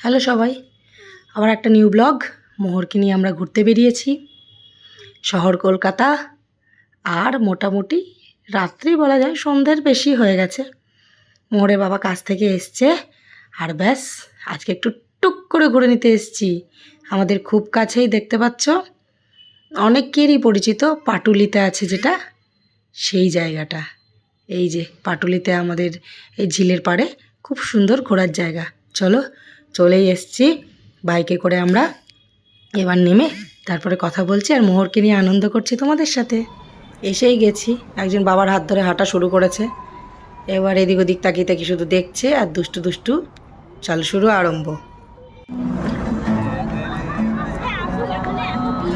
Hello সবাই, আবার একটা নিউ ব্লগ। মোহরকে নিয়ে আমরা ঘুরতে বেরিয়েছি। শহর কলকাতা, আর মোটামুটি রাত্রি বলা যায় সন্ধ্যের বেশি হয়ে গেছে। মোহরের বাবা কাছ থেকে এসছে, আর ব্যাস, আজকে একটু টুক করে ঘুরে নিতে এসছি। আমাদের খুব কাছেই দেখতে পাচ্ছ। অনেকেরই পরিচিত পাটুলিতে আছে যেটা, সেই জায়গাটা। এই যে পাটুলিতে আমাদের এই ঝিলের পাড়ে, খুব সুন্দর ঘোরার জায়গা। চলো চলেই এসছি। বাইকে করে আমরা এবার নেমে তারপরে কথা বলছি আর মোহরকে নিয়ে আনন্দ করছি তোমাদের সাথে। এসেই গেছি। একজন বাবার হাত ধরে হাঁটা শুরু করেছে। এবার এদিক ওদিক তাকিয়ে তাকিয়ে শুধু দেখছে আর দুষ্টু দুষ্টু চাল শুরু আরম্ভ।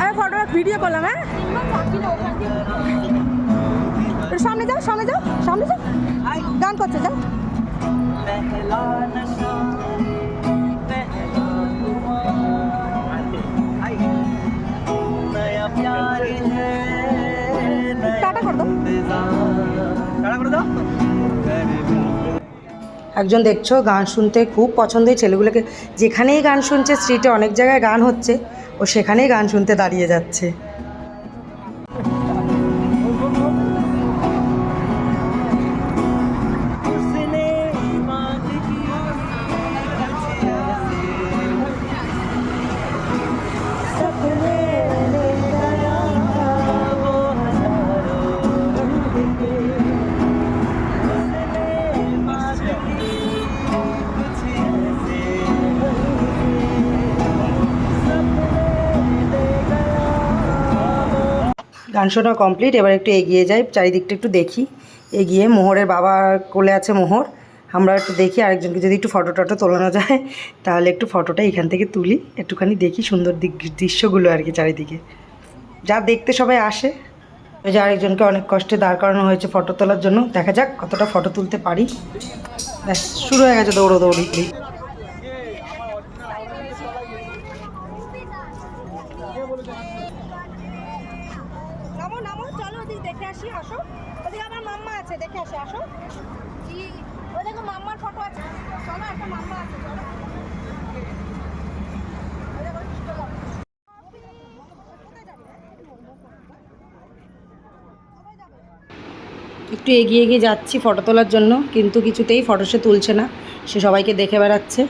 আরে ভিডিও করলাম হ্যাঁ? সামনে যাও সামনে যাও সামনে যাও। গান করছে, যাও। টাটা করে দাও। টাটা করে দাও। একজন দেখছ গান শুনতে খুব পছন্দের ছেলেগুলোকে। যেখানেই গান শুনছে স্ট্রিটে অনেক জায়গায় গান হচ্ছে ও সেখানেই গান শুনতে দাঁড়িয়ে যাচ্ছে। গান শোনা কমপ্লিট এবার একটু এগিয়ে যাই, চারিদিকটা একটু দেখি। এগিয়ে মোহরের বাবা কোলে আছে মোহর, আমরা একটু দেখি, আরেকজনকে যদি একটু ফটো টটো তোলানো যায়, তাহলে একটু ফটোটা এখান থেকে তুলি, একটুখানি দেখি সুন্দর দৃশ্যগুলো আর কি চারিদিকে। যা দেখতে সবাই আসে। ওই যে আরেকজনকে অনেক কষ্টে দাঁড় করানো হয়েছে ফটো তোলার জন্য, দেখা যাক কতটা ফটো তুলতে পারি। ব্যাস, শুরু হয়ে গেছে দৌড়ো দৌড়ি। নামো নামো, চলো ওদিকে দেখে আসি, আসো। ওদিকে আমার মাম্মা আছে, দেখে আসি, আসো। ওই দেখো মাম্মার ফটো আছে। চলো, একটা মাম্মা আছে, চলো? একটু এগিয়ে এগিয়ে যাচ্ছি ফটো তোলার জন্য, কিন্তু কিছুতেই ফটো সে তুলছে না। সে সবাইকে দেখে বেড়াচ্ছে।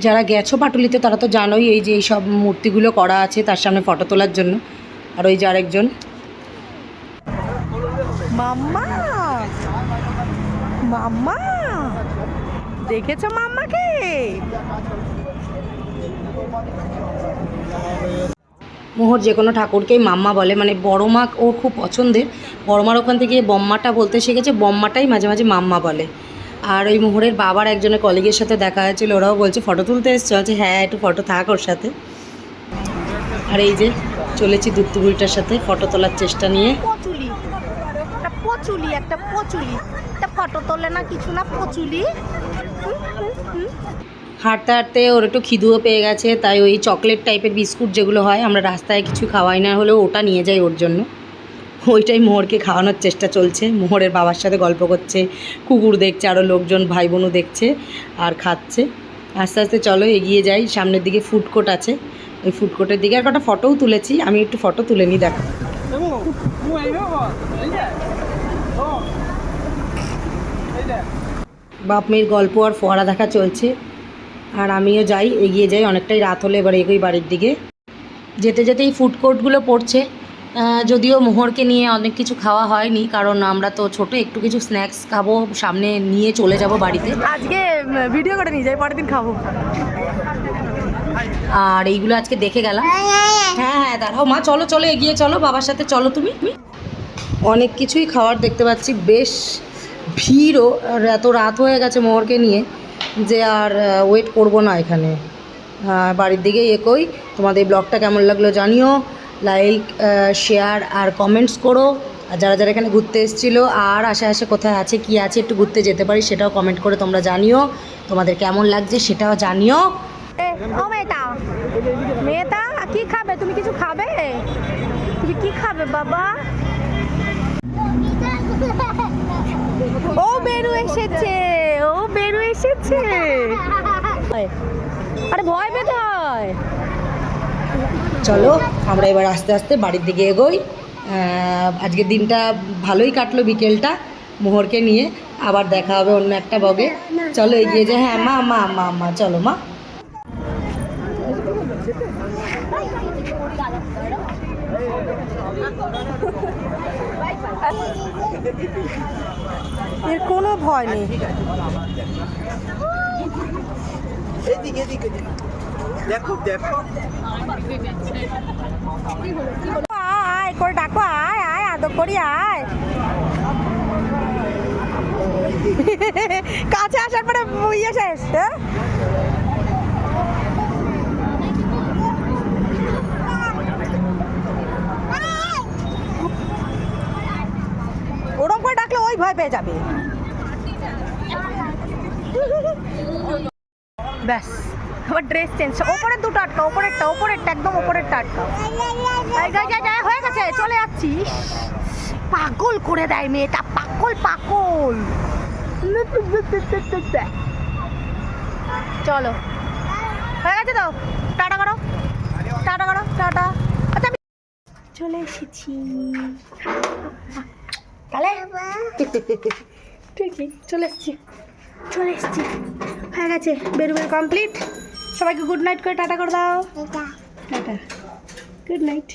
যারা গেছো পাটুলিতে তারা তো জানোই এই যে এই সব মূর্তিগুলো করা আছে তার সামনে ফটো তোলার জন্য। আর ওই যে আরেকজন। মাম্মা! মাম্মা! দেখেছ মাম্মাকে? মোহর যে কোনো ঠাকুরকেই মাম্মা বলে। মানে বড় মা ওর খুব পছন্দের। বড় মার ওখান থেকে বম্মাটা বলতে শিখেছে। বম্মাটাই মাঝে মাঝে মাম্মা বলে। আর ওই মোহরের বাবার একজনের কলিগের সাথে দেখা হয়েছিল ওরাও বলছে ফটো তুলতে এসছে? বলছে হ্যাঁ একটু ফটো থাক ওর সাথে। আর এই যে চলেছি দুত্তুগুড়িটার সাথে ফটো তোলার চেষ্টা নিয়ে। পচুলি একটা পচুলি একটা পচুলি। একটা ফটো তোলে না কিছু না পচুলি। হাঁটতে হাঁটতে ওর একটু খিদুও পেয়ে গেছে তাই ওই চকলেট টাইপের বিস্কুট যেগুলো হয় আমরা রাস্তায় কিছু খাওয়াই না হলেও ওটা নিয়ে যাই ওর জন্য। ওইটাই মোহরকে খাওয়ানোর চেষ্টা চলছে। মোহরের বাবার সাথে গল্প করছে, কুকুর দেখছে আরও লোকজন ভাই বোনও দেখছে আর খাচ্ছে। আস্তে আস্তে চলো এগিয়ে যাই, সামনের দিকে ফুড কোর্ট আছে। ওই ফুড কোর্টের দিকে আর কটা ফটোও তুলেছি, আমি একটু ফটো তুলে নিই, দেখো। বাপ মেয়ের গল্প আর ফোয়ারা দেখা চলছে। আর আমিও যাই, এগিয়ে যাই, অনেকটাই রাত হলে, এবার এগোই বাড়ির দিকে। যেতে যেতেই ফুড কোর্টগুলো পড়ছে। যদিও মোহরকে নিয়ে অনেক কিছু খাওয়া হয়নি কারণ আমরা তো ছোট একটু কিছু স্ন্যাক্স খাব সামনে নিয়ে চলে যাব বাড়িতে। আজকে ভিডিও করে নিয়ে যাই পরের দিন খাব। আর এইগুলো আজকে দেখে গেলাম। হ্যাঁ হ্যাঁ দাঁড়াও মা চলো চলো এগিয়ে চলো বাবার সাথে চলো তুমি। অনেক কিছুই খাওয়ার দেখতে পাচ্ছি বেশ ভিড়ও আর এত রাত হয়ে গেছে মোহরকে নিয়ে যে আর ওয়েট করব না এখানে। বাড়ির দিকেই একই তোমাদের ব্লগটা কেমন লাগল জানিও। লাইক শেয়ার আর কমেন্টস করো। আর যারা যারা এখানে ঘুরতে এসেছিল, আর আশেপাশে কোথায় আছে, কি আছে, একটু ঘুরতে যেতে পারি, সেটাও কমেন্ট করে তোমরা জানিও। তোমাদের কেমন লাগছে সেটাও জানিও। ও মেয়েটা মেয়েটা, কি খাবে? তুমি কিছু খাবে? তুমি কি খাবে, বাবা? এসেছে, ও বেরু এসেছে। আরে ভয় পেতে হয়। চলো আমরা এবার আস্তে আস্তে বাড়ির দিকে এগোই। আহ, আজকের দিনটা ভালোই কাটলো বিকেলটা মোহরকে নিয়ে। আবার দেখা হবে অন্য একটা বগে চলো এগিয়ে যাই। হ্যাঁ মা মা মা মা চলো মা। এর কোনো ভয় নেই। দেখো দেখো আয় করে ডাকো আয় আয় আদর করি আয়। কাছে আসার পরে ইয়ে শেষ হ্যাঁ? ওরম করে ডাকলে ওই ভয় পেয়ে যাবে। ব্যাস আবার ড্রেস চেঞ্জ ওপরের দুটো আটকা, ওপরেরটা ওপরেরটা, একদম ওপরেরটা আটকা। হয়ে গেছে, চলে যাচ্ছিস পাগল করে দেয় মেয়েটা পাগল পাগল। চলো। হয়ে গেছে তো? টাটা করো। টাটা করো টাটা। আচ্ছা চলে এসেছি। তাহলে? ঠিকই চলে এসেছি। চলে এসেছি। হয়ে গেছে বেরুবের কমপ্লিট সবাইকে গুড নাইট করে টাটা করে দাও। টাটা। Good night